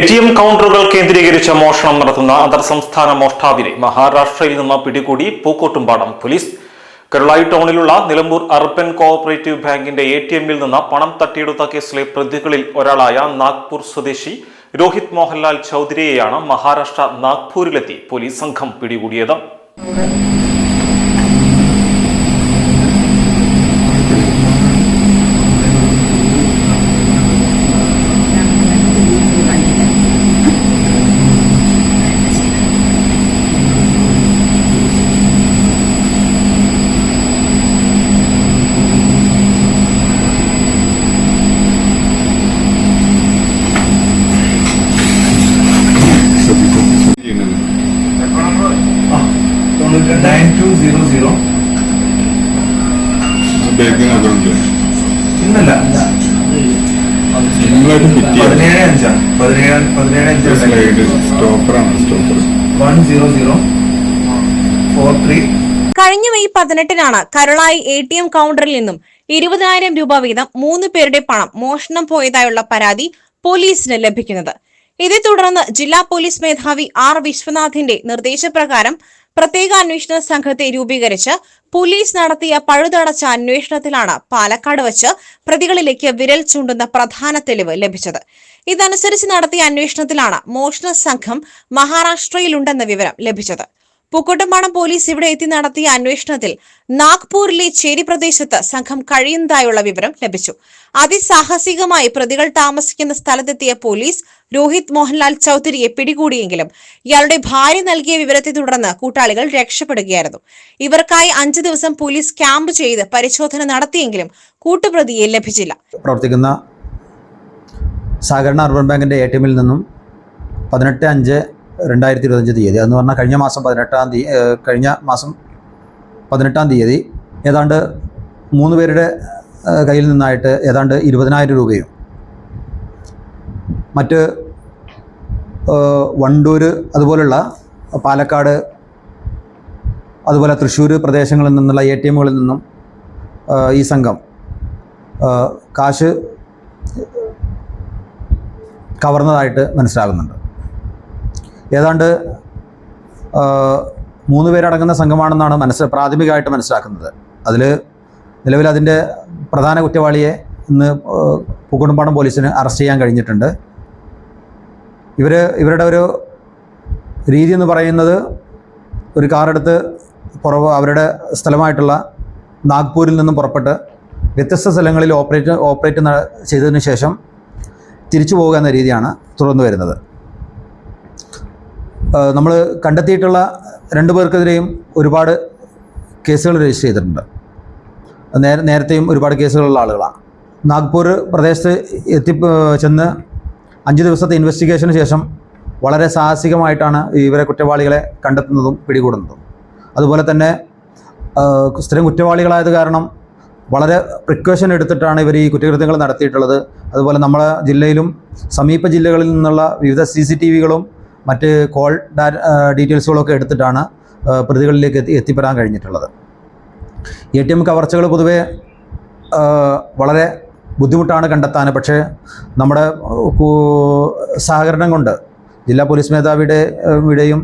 T M കൗണ്ടറുകൾ കേന്ദ്രീകരിച്ച മോഷണം നടത്തുന്ന അന്തർ സംസ്ഥാന മോഷ്ടാവിനെ മഹാരാഷ്ട്രയിൽ നിന്ന് പിടികൂടി പൂക്കോട്ടുംപാടം പോലീസ്. കരുളായി ടൗണിലുള്ള നിലമ്പൂർ അർബൻ കോഓപ്പറേറ്റീവ് ബാങ്കിന്റെ എ ടി എമ്മിൽ നിന്ന് പണം തട്ടിയെടുത്ത കേസിലെ പ്രതികളിൽ ഒരാളായ നാഗ്പൂർ സ്വദേശി രോഹിത് മോഹൻലാൽ ചൌധരിയെയാണ് മഹാരാഷ്ട്ര നാഗ്പൂരിലെത്തി പോലീസ് സംഘം പിടികൂടിയത് നയൻ ടു സീറോ അക്കൗണ്ട് ഇന്നല്ല നിങ്ങളായിട്ട് ഫിറ്റ് ചെയ്യാം. പതിനേഴ് അഞ്ചാണ് പതിനേഴ് പതിനേഴ് അഞ്ച് slide സ്റ്റോപ്പറാണ് stopper one zero zero. Four three. കഴിഞ്ഞ മെയ് പതിനെട്ടിനാണ് കരുളായി എ ടി എം കൗണ്ടറിൽ നിന്നും ഇരുപതിനായിരം രൂപ വീതം മൂന്ന് പേരുടെ പണം മോഷണം പോയതായുള്ള പരാതി പോലീസിന് ലഭിക്കുന്നത്. ഇതേ തുടർന്ന് ജില്ലാ പോലീസ് മേധാവി ആർ വിശ്വനാഥിന്റെ നിർദ്ദേശപ്രകാരം പ്രത്യേക അന്വേഷണ സംഘത്തെ രൂപീകരിച്ച് പോലീസ് നടത്തിയ പഴുതടച്ച അന്വേഷണത്തിലാണ് പാലക്കാട് വച്ച് പ്രതികളിലേക്ക് വിരൽ ചൂണ്ടുന്ന പ്രധാന തെളിവ് ലഭിച്ചത്. ഇതനുസരിച്ച് നടത്തിയ അന്വേഷണത്തിലാണ് മോഷണ സംഘം മഹാരാഷ്ട്രയിലുണ്ടെന്ന വിവരം ലഭിച്ചത്. പൂക്കോട്ടുംപാടം പോലീസ് ഇവിടെ എത്തി നടത്തിയ അന്വേഷണത്തിൽ നാഗ്പൂരിലെ ചേരി പ്രദേശത്ത് സംഘം കഴിയുന്നതായുള്ള വിവരം ലഭിച്ചു. അതിസാഹസികമായി പ്രതികൾ താമസിക്കുന്ന സ്ഥലത്തെത്തിയ പോലീസ് രോഹിത് മോഹൻലാൽ ചൌധരിയെ പിടികൂടിയെങ്കിലും ഇയാളുടെ ഭാര്യ നൽകിയ വിവരത്തെ തുടർന്ന് കൂട്ടാളികൾ രക്ഷപ്പെടുകയായിരുന്നു. ഇവർക്കായി അഞ്ചു ദിവസം പോലീസ് ക്യാമ്പ് ചെയ്ത് പരിശോധന നടത്തിയെങ്കിലും കൂട്ടുപ്രതിയെ ലഭിച്ചില്ല. പ്രവർത്തിക്കുന്ന സഹകരണ അർബൻ ബാങ്കിന്റെ എ ടി എമ്മിൽ നിന്നും പതിനെട്ട് അഞ്ച് രണ്ടായിരത്തി ഇരുപത്തഞ്ച് തീയതി. എന്ന് പറഞ്ഞാൽ കഴിഞ്ഞ മാസം പതിനെട്ടാം തീയതി കഴിഞ്ഞ മാസം പതിനെട്ടാം തീയതി ഏതാണ്ട് മൂന്ന് പേരുടെ കയ്യിൽ നിന്നായിട്ട് ഏതാണ്ട് ഇരുപതിനായിരം രൂപയും മറ്റ് വണ്ടൂർ അതുപോലുള്ള പാലക്കാട് അതുപോലെ തൃശ്ശൂർ പ്രദേശങ്ങളിൽ നിന്നുള്ള എ ടി എമ്മുകളിൽ നിന്നും ഈ സംഘം കാശ് കവർന്നതായിട്ട് മനസ്സിലാകുന്നുണ്ട്. ഏതാണ്ട് മൂന്ന് പേരടങ്ങുന്ന സംഘമാണെന്നാണ് മനസ്സ് പ്രാഥമികമായിട്ട് മനസ്സിലാക്കുന്നത്. അതിൽ നിലവിൽ അതിന്റെ പ്രധാന കുറ്റവാളിയെ ഇന്ന് പൂക്കോട്ടുംപാടം പോലീസിന് അറസ്റ്റ് ചെയ്യാൻ കഴിഞ്ഞിട്ടുണ്ട്. ഇവർ ഇവരുടെ ഒരു രീതി എന്ന് പറയുന്നത് ഒരു കാറെടുത്ത് പുറവ് അവരുടെ സ്ഥലമായിട്ടുള്ള നാഗ്പൂരിൽ നിന്നും പുറപ്പെട്ട് വ്യത്യസ്ത സ്ഥലങ്ങളിൽ ഓപ്പറേറ്റ് ഓപ്പറേറ്റ് ചെയ്തതിന് ശേഷം തിരിച്ചു പോകുക എന്ന രീതിയാണ് തുടർന്ന് വരുന്നത്. നമ്മൾ കണ്ടെത്തിയിട്ടുള്ള രണ്ടു പേർക്കെതിരെയും ഒരുപാട് കേസുകൾ രജിസ്റ്റർ ചെയ്തിട്ടുണ്ട്. നേര നേരത്തെയും ഒരുപാട് കേസുകളുള്ള ആളുകളാണ് നാഗ്പൂർ പ്രദേശത്ത് എത്തി ചെന്ന് അഞ്ച് ദിവസത്തെ ഇൻവെസ്റ്റിഗേഷന് ശേഷം വളരെ സാഹസികമായിട്ടാണ് ഇവരെ കുറ്റവാളികളെ കണ്ടെത്തുന്നതും പിടികൂടുന്നതും. അതുപോലെ തന്നെ സ്ഥിരം കുറ്റവാളികളായത് കാരണം വളരെ പ്രിക്കോഷൻ എടുത്തിട്ടാണ് ഇവർ ഈ കുറ്റകൃത്യങ്ങൾ നടത്തിയിട്ടുള്ളത്. അതുപോലെ നമ്മളെ ജില്ലയിലും സമീപ ജില്ലകളിൽ നിന്നുള്ള വിവിധ സി സി ടി വികളും മറ്റ് കോൾ ഡീറ്റെയിൽസുകളൊക്കെ എടുത്തിട്ടാണ് പ്രതികളിലേക്ക് എത്തി എത്തിപ്പെടാൻ കഴിഞ്ഞിട്ടുള്ളത്. എ ടി എം കവർച്ചകൾ പൊതുവേ വളരെ ബുദ്ധിമുട്ടാണ് കണ്ടെത്താൻ. പക്ഷേ നമ്മുടെ സഹകരണം കൊണ്ട് ജില്ലാ പോലീസ് മേധാവിയുടെ ഇടയും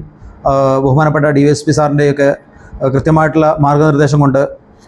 ബഹുമാനപ്പെട്ട ഡി എസ് പി സാറിന്റെയൊക്കെ കൃത്യമായിട്ടുള്ള മാർഗനിർദ്ദേശം കൊണ്ട്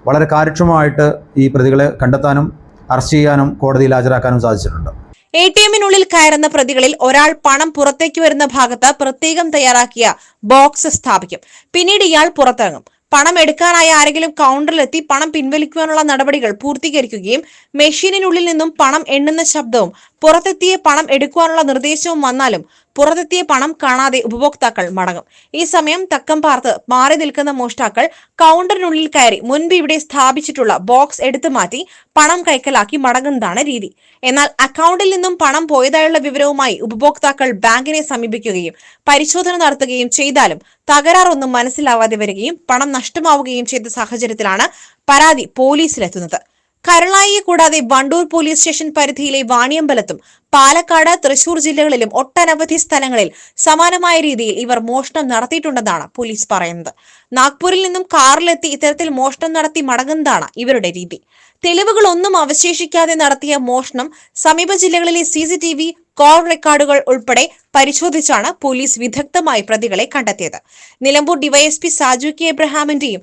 വളരെ കാര്യക്ഷമമായിട്ട് ഈ പ്രതികളെ കണ്ടെത്താനും അറസ്റ്റ് ചെയ്യാനും കോടതിയിൽ ഹാജരാക്കാനും സാധിച്ചിട്ടുണ്ട്. എ ടി എമ്മിനുള്ളിൽ കയറുന്ന പ്രതികളിൽ ഒരാൾ പണം പുറത്തേക്ക് വരുന്ന ഭാഗത്ത് പ്രത്യേകം തയ്യാറാക്കിയ ബോക്സ് സ്ഥാപിക്കും. പിന്നീട് ഇയാൾ പുറത്തിറങ്ങും. പണം എടുക്കാനായി ആരെങ്കിലും കൗണ്ടറിലെത്തി പണം പിൻവലിക്കുവാനുള്ള നടപടികൾ പൂർത്തീകരിക്കുകയും മെഷീനിനുള്ളിൽ നിന്നും പണം എണ്ണുന്ന ശബ്ദവും പുറത്തെത്തിയ പണം എടുക്കുവാനുള്ള നിർദ്ദേശവും വന്നാലും പുറത്തെത്തിയ പണം കാണാതെ ഉപഭോക്താക്കൾ മടങ്ങും. ഈ സമയം തക്കം പാർത്ത് മാറി നിൽക്കുന്ന മോഷ്ടാക്കൾ കൗണ്ടറിനുള്ളിൽ കയറി മുൻപ് ഇവിടെ സ്ഥാപിച്ചിട്ടുള്ള ബോക്സ് എടുത്തു മാറ്റി പണം കൈക്കലാക്കി മടങ്ങുന്നതാണ് രീതി. എന്നാൽ അക്കൗണ്ടിൽ നിന്നും പണം പോയതായുള്ള വിവരവുമായി ഉപഭോക്താക്കൾ ബാങ്കിനെ സമീപിക്കുകയും പരിശോധന നടത്തുകയും ചെയ്താലും തകരാറൊന്നും മനസ്സിലാവാതെ വരികയും പണം നഷ്ടമാവുകയും ചെയ്ത സാഹചര്യത്തിലാണ് പരാതി പോലീസിലെത്തുന്നത്. കരളായിയെ കൂടാതെ വണ്ടൂർ പോലീസ് സ്റ്റേഷൻ പരിധിയിലെ വാണിയമ്പലത്തും പാലക്കാട് തൃശൂർ ജില്ലകളിലും ഒട്ടനവധി സ്ഥലങ്ങളിൽ സമാനമായ രീതിയിൽ ഇവർ മോഷണം നടത്തിയിട്ടുണ്ടെന്നാണ് പോലീസ് പറയുന്നത്. നാഗ്പൂരിൽ നിന്നും കാറിലെത്തി ഇത്തരത്തിൽ മോഷണം നടത്തി മടങ്ങുന്നതാണ് ഇവരുടെ രീതി. തെളിവുകളൊന്നും അവശേഷിക്കാതെ നടത്തിയ മോഷണം സമീപ ജില്ലകളിലെ C C T V call റെക്കോർഡുകൾ ഉൾപ്പെടെ പരിശോധിച്ചാണ് പോലീസ് വിദഗ്ധമായി പ്രതികളെ കണ്ടെത്തിയത്. നിലമ്പൂർ ഡിവൈഎസ്പി സാജു കെ എബ്രഹാമിന്റെയും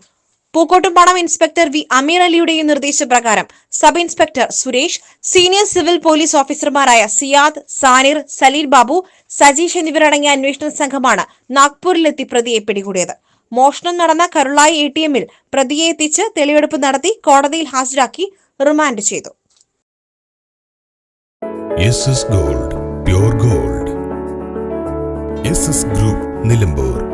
പൂക്കോട്ടുംപാടം ഇൻസ്പെക്ടർ വി അമീർ അലിയുടെയും നിർദ്ദേശപ്രകാരം sub inspector Suresh senior civil police ഓഫീസർമാരായ സിയാദ് സാനിർ സലീൽ ബാബു സജീഷ് എന്നിവരടങ്ങിയ അന്വേഷണ സംഘമാണ് നാഗ്പൂരിലെത്തി പ്രതിയെ പിടികൂടിയത്. മോഷണം നടന്ന കരുളായി എ ടി എമ്മിൽ പ്രതിയെ എത്തിച്ച് തെളിവെടുപ്പ് നടത്തി കോടതിയിൽ ഹാജരാക്കി റിമാൻഡ് ചെയ്തു. Gold gold. ഗ്രൂപ്പ് നിലമ്പൂർ.